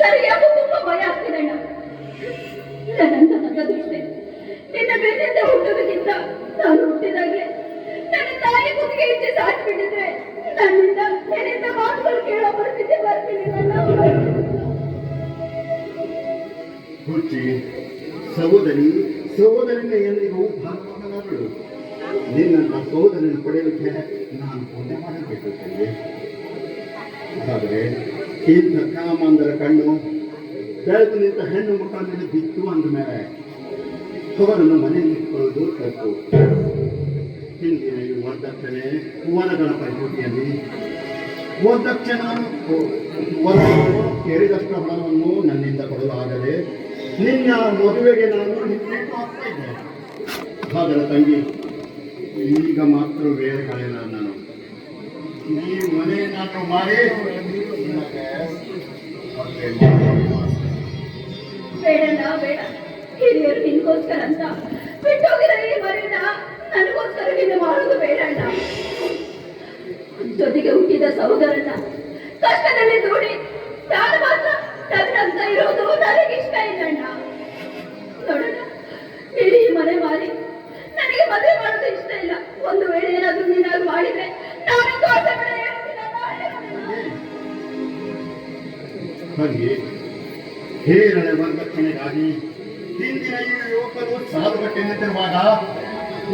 ಸರಿಯಾಗಿ ತುಂಬಾ ಭಯ ಆಗ್ತಿದೆ ನನ್ನ ನಾನು ಹುಟ್ಟಿದಾಗ್ಲೇ ನನ್ನ ತಾಯಿ ಸಹೋದರಿ ಸಹೋದರನ ಎಂದಿಗೂ ಭಾಗವಹಿಸಲು ನಿನ್ನನ್ನ ಸಹೋದರನ ಪಡೆಯಲಿಕ್ಕೆ ನಾನು ಪುಣ್ಯ ಮಾಡಬೇಕು ಆದರೆ ಇಂಥ ಕಾಮಂದರ ಕಣ್ಣು ಬೆಳೆದು ನಿಂತ ಹೆಣ್ಣು ಮಕ್ಕಳ ಮೇಲೆ ಬಿತ್ತು ಅಂದ ಮೇಲೆ ಅವರನ್ನು ಮನೆಯಲ್ಲಿ ಇಟ್ಕೊಳ್ಳೋದು ತಪ್ಪು. ಹಿಂದಿನ ವರದಕ್ಷಿಣೆ ವರಗಳ ಪೈಪೋಟಿಯಲ್ಲಿ ವರದಕ್ಷಿಣ ವರ ಕೇಳಿದಷ್ಟು ಹಣವನ್ನು ನನ್ನಿಂದ ಕೊಡಲಾಗದೆ ನಿನ್ನ ಮದುವೆಗೆ ನಾನು ನಿಂತು ಆಗ್ತಾ ಅದರ ತಂಗಿ, ಈಗ ಮಾತ್ರ ವೇಳೆ ಕಳೆಯಲ್ಲ ನಾನು. ಈ ಮನೆ ನಾನು ಮಾಡಿ. ಬೇಡಣ್ಣ ಬೇಡ. ಹಿರಿಯರು ನಿನ್ಗೋಸ್ಕರ ಅಂತ ಬಿಟ್ಟೋಗಿರೋ ಈ ಮರಿನ ನನಗೋಸ್ಕರ ನೀನು ಮಾಡೋದು ಬೇಡಣ್ಣ ಜೊತೆಗೆ ಹುಟ್ಟಿದ ಸಹೋದರನ ಕಷ್ಟದಲ್ಲಿ ದೂಡಿ ಯಾರು ಮಾತ್ರ ಹಾಗೆ ಹೇರಳೆ ವರದಕ್ಷಿಣೆಗಾಗಿ ಹಿಂದಿನ ಈ ಯುವಕರು ಸಾಧುಗಟ್ಟೆ ನಿಂತಿರುವಾಗ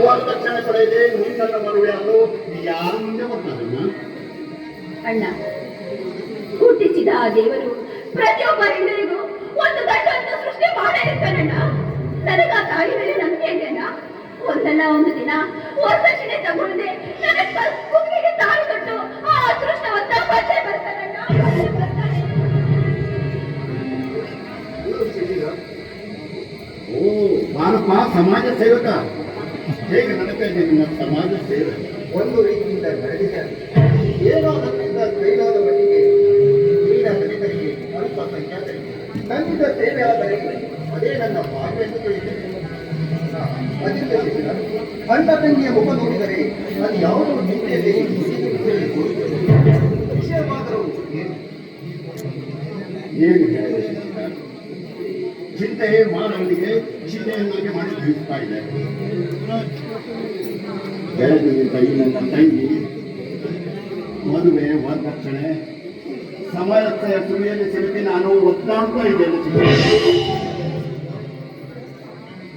ವರದಕ್ಷಿಣೆ ಪಡೆಯದೆ ನಿನ್ನನ್ನು ಮದುವೆಯಾಗಲು ಯಾರು? ಮುಂದೆ ಅಣ್ಣ, ಹುಟ್ಟಿಸಿದ ಆ ದೇವರು ಪ್ರತಿಯೊಬ್ಬ ಹೆಣ್ಣರಿಗೂ ಒಂದು ದಂಡವನ್ನು ಸೃಷ್ಟಿ ಮಾಡೇ ಇರ್ತಾನಣ್ಣ ನನಗ ತಾಯಿ ಮೇಲೆ ನಂಬಿಕೆ ಇದೆಯಣ್ಣ? ಒಂದಲ್ಲ ಒಂದು ದಿನ ವರದಕ್ಷಿಣೆ ಮಾನಪ್ಪ ಸಮಾಜ ಸೇವಕ. ಹೇಗೆ ನಡೆಸಿದೆ ನಿಮ್ಮ ಸಮಾಜ ಸೇವೆ? ಒಂದು ರೀತಿಯಿಂದ ನಡೆದಿದೆ. ಏನೋ ನನ್ನಿಂದ ಕೈಲಾದ ಮಟ್ಟಿಗೆ ದಲಿತರಿಗೆ ಅಲ್ಪ ಸಂಖ್ಯಾತರಿಗೆ ಖಂಡಿತ ಸೇವೆ ಆದರೆ ಅದೇ ನನ್ನ ಭಾಗ್ಯ ಎಂದು ತಿಳಿದಿದೆ ಅದರಿಂದ ಅಣ್ಣ ತಂಗಿಯ ಮುಖ ನೋಡಿದರೆ ಅದು ಯಾವುದೋ ನಿಂತೆಯಲ್ಲಿ ವಿಷಯವಾದರೂ ಏನು? ಏನು ಹೇಳಿದೆ ಶಿಕ್ಷಕ ಚಿಂತೆ ಮಾನವನಿಗೆ ಚಿಂತೆಯನ್ನಾಗಿ ಮಾಡಿ ತಿಳಿಸ್ತಾ ಇದೆ. ಬೆಳೆದು ಈ ನನ್ನ ತಂಗಿ ಮದುವೆ ವರದಕ್ಷಣೆ ಸಮಯತೆಯ ಸುಳಿಯಲ್ಲಿ ಸಿಲುಕಿ ನಾನು ಒತ್ತಾಡ್ತಾ ಇದ್ದೇನೆ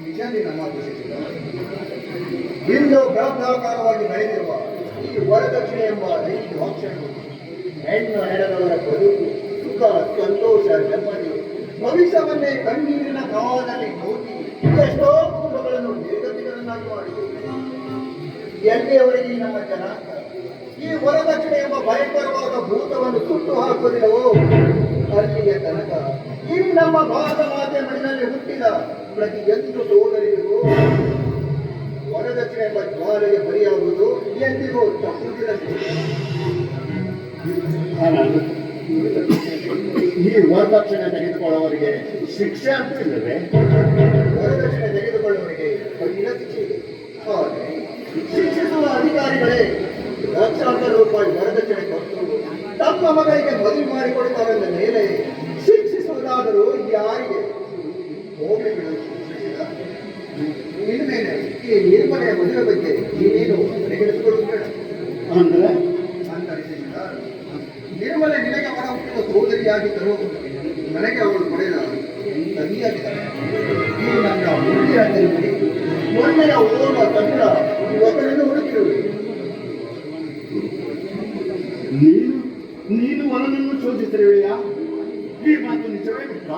ನಿಜಾನೇ ನಮ್ಮ ಇಂದು ಬ್ರಹ್ಮಾಕಾರವಾಗಿ ಬೆಳೆದಿರುವ ಈ ವರದಕ್ಷಿಣೆ ಎಂಬ ವಾಕ್ಷಣಗಳು ಹೆಣ್ಣು ಹೆಣದವರ ಬದುಕು, ಸುಖ, ಸಂತೋಷ, ನೆಮ್ಮದಿ. ಭವಿಷ್ಯವನ್ನೇ ಕಣ್ಣೀರಿನ ಪ್ರವಾಹದಲ್ಲಿ ಹೋಗಿ ಎಷ್ಟೋ ಕುಟುಂಬಗಳನ್ನು ನಿರ್ಗತಿಗಳನ್ನಾಗಿ ಮಾಡಿದೆ ಎಲ್ಲಿಯವರೆಗೆ ನಮ್ಮ ಜನ? ಈ ವರದಕ್ಷಿಣೆ ಎಂಬ ಭಯಂಕರವಾದ ಭೂತವನ್ನು ಸುಟ್ಟು ಹಾಕುವುದಿಲ್ಲವೋ? ಅಲ್ಲಿಯ ತನಕ. ಈ ನಮ್ಮ ಭಾರತ ಮಾತೆ ಮಣ್ಣಿನಲ್ಲಿ ಹುಟ್ಟಿದ ಪ್ರತಿಯೊಂದು ಸೋದರಿಗೂ ವರದಕ್ಷಿಣೆ ಎಂಬ ಜ್ವಾಲೆಗೆ ಬಲಿಯಾಗುವುದು ಎಂದಿಗೂ ತಪ್ಪುವುದಿಲ್ಲ. ಈ ವರದಕ್ಷಿಣೆ ತೆಗೆದುಕೊಳ್ಳುವವರಿಗೆ ಶಿಕ್ಷೆ ಅಂತೂ ಇಲ್ಲವೇ? ವರದಕ್ಷಿಣೆ ತೆಗೆದುಕೊಳ್ಳುವವರಿಗೆ ಶಿಕ್ಷಿಸುವ ಅಧಿಕಾರಿಗಳೇ ಲಕ್ಷಾಂತರ ರೂಪಾಯಿ ವರದಕ್ಷಿಣೆ ಕೊಟ್ಟು ತಮ್ಮ ಮಗಳಿಗೆ ಮದುವೆ ಮಾಡಿಕೊಡುತ್ತಾರೆಂದ ಮೇಲೆ ಶಿಕ್ಷಿಸುವುದಾದರೂ ಯಾರಿಗೆ? ಬಿಡು ಶಿಕ್ಷಿಸಿದ. ಇನ್ಮೇಲೆ ಈ ನಿರ್ಮಲೆಯ ಮದುವೆ ಬಗ್ಗೆ ನೀನೇನು ಪರಿಗಣಿಸಿಕೊಳ್ಳುವುದು ಬೇಡ ಅಂದ್ರೆ ಅಂತಾರೆ ಶಿಕ್ಷಕ ನಿರ್ಮಲೆ ಹುಟ್ಟಿದ ಸೋದರಿಯಾಗಿ ತರುವ ನನಗೆ ಅವಳು ಪಡೆದ ತಂಗಿಯಾಗಿದ್ದಾಳೆ ಓರ್ವ ತಂಡ ಯುವಕನನ್ನು ಹುಡುಕಿರುವೆ. ನೀನು ನೀನು ವರನನ್ನು ಶೋಧಿಸಿರುವೆಯಾ? ಈ ಮಾತು ನಿಜವೇ ಬಿಟ್ಟ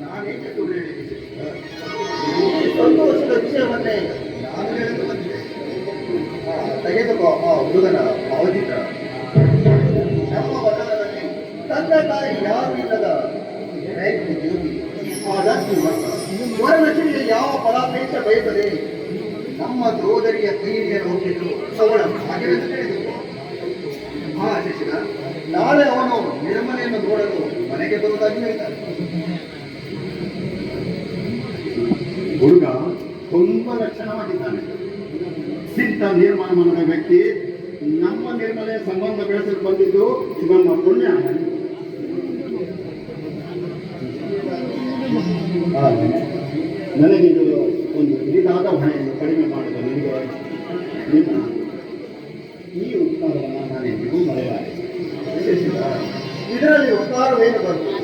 ನಾನೇಕೆ ಸಂತೋಷದ ವಿಷಯವನ್ನೇ ನಾನು ಹೇಳಿದ ಬಂದಿದೆ ತೆಗೆದುಕೋ, ಆ ಹುಡುಗನ ಭಾವಚಿತ್ರ ತಂದೆ ತಾಯಿ ಯಾರು ಇಲ್ಲದ ಯಾವ ಫಲಾಪೇಕ್ಷ ಬಯಸದೆ ನಮ್ಮ ಸೋದರಿಯ ಕೈಯನ್ನು ಹೋಗಿದ್ದು ಸವಳ ಹಾ ಶಿಕ್ಷಕ ನಾಳೆ ಅವನು ನಿರ್ಮಲೆಯನ್ನು ನೋಡಲು ಮನೆಗೆ ಬರುವುದಾಗಿ ಹೇಳ್ತಾನೆ ಹುಡುಗ ತುಂಬಾ ಲಕ್ಷಣವಾಗಿದ್ದಾನೆ ಸಿದ್ಧ ನಿರ್ಮಾಣ ಮನದ ವ್ಯಕ್ತಿ ನಮ್ಮ ನಿರ್ಮಲೆ ಸಂಬಂಧ ಬೆಳೆಸಲು ಬಂದಿದ್ದು ಇವನ್ನ ಪುಣ್ಯ. ಇದು ಒಂದು ಹಿರಿದಾದ ಹೊಣೆಯನ್ನು ಕಡಿಮೆ ಮಾಡಿದ ನಿಮಗೆ ನಿಮ್ಮ ಈ ಉತ್ತರವನ್ನು ನಾನು ಎಂದಿಗೂ ಮರೆಯಲಾರೆ ಇದರಲ್ಲಿ ಉತ್ತಾರವೇನು ಬರುತ್ತೆ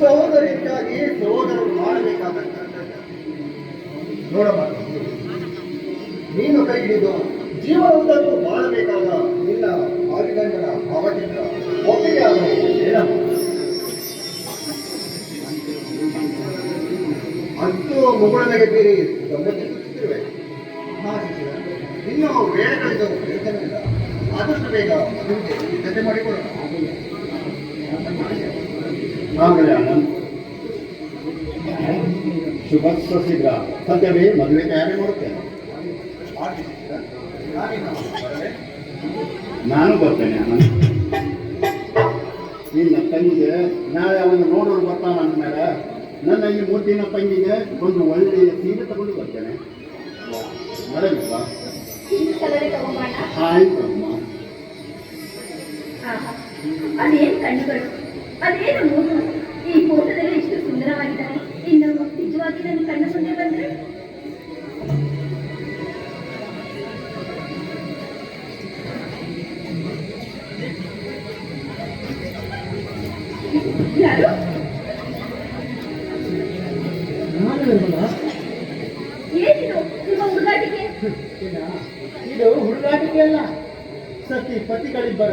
ಸಹೋದರಿಗಾಗಿ ಸಹೋದರರು ಮಾಡಬೇಕಾದ ನೋಡಬಾರ್ದು ನೀನು ಕೈ ಹಿಡಿದು ಜೀವನವುದ್ದಕ್ಕೂ ಮಾಡಬೇಕಾದ ನಿನ್ನ ಆದಿಗಂಡನ ಭಾವಚಿತ್ರ ಬೇರೆ ಇನ್ನು ಆದಷ್ಟು ಬೇಗ ಸಿದ್ಧತೆ ಮಾಡಿಕೊಳ್ಳೋಣ ಶುಭ ಸಸಿಗ ಸದ್ಯವೇ ಮದುವೆ ತಯಾರಿ ಮಾಡುತ್ತೇನೆ ನಾನು ಬರ್ತೇನೆ ಆನಂದ್ ನಿನ್ನ ತಂಗಿಗೆ ನಾಳೆ ಅವನು ನೋಡೋರು ಬರ್ತಾನ ಅಂದಮೇಲೆ ನನ್ನ ಈ ಮುದ್ದಿನ ತಂಗಿಗೆ ಒಂದು ಒಳ್ಳೆಯ ಸೀರೆ ತಗೊಂಡು ಬರ್ತೇನೆ ಬರಲಿಲ್ವಾ ಹಿಂದ್ ಕಲರೇ ತಗೊಂಬಾಣ ಆಯ್ತು ಅಮ್ಮ ಆಹಾ, ಅದೇನು ಕಣ್ಣುಗಳು ಅದೇನು ಮೂಗು ಈ ಫೋಟೋದಲ್ಲಿ ಎಷ್ಟು ಸುಂದರವಾಗಿದ್ದಾನೆ ಇನ್ನು ನಿಜವಾಗಿ ನನ್ನ ಕಣ್ಣು ಮುಂದೆ ಬಂದ್ರೆ ಯಾರು ಹುಡುಗಾಟಿಕೆ ಅಲ್ಲ. ಸತಿ ಪತಿಗಳಿಬ್ಬರ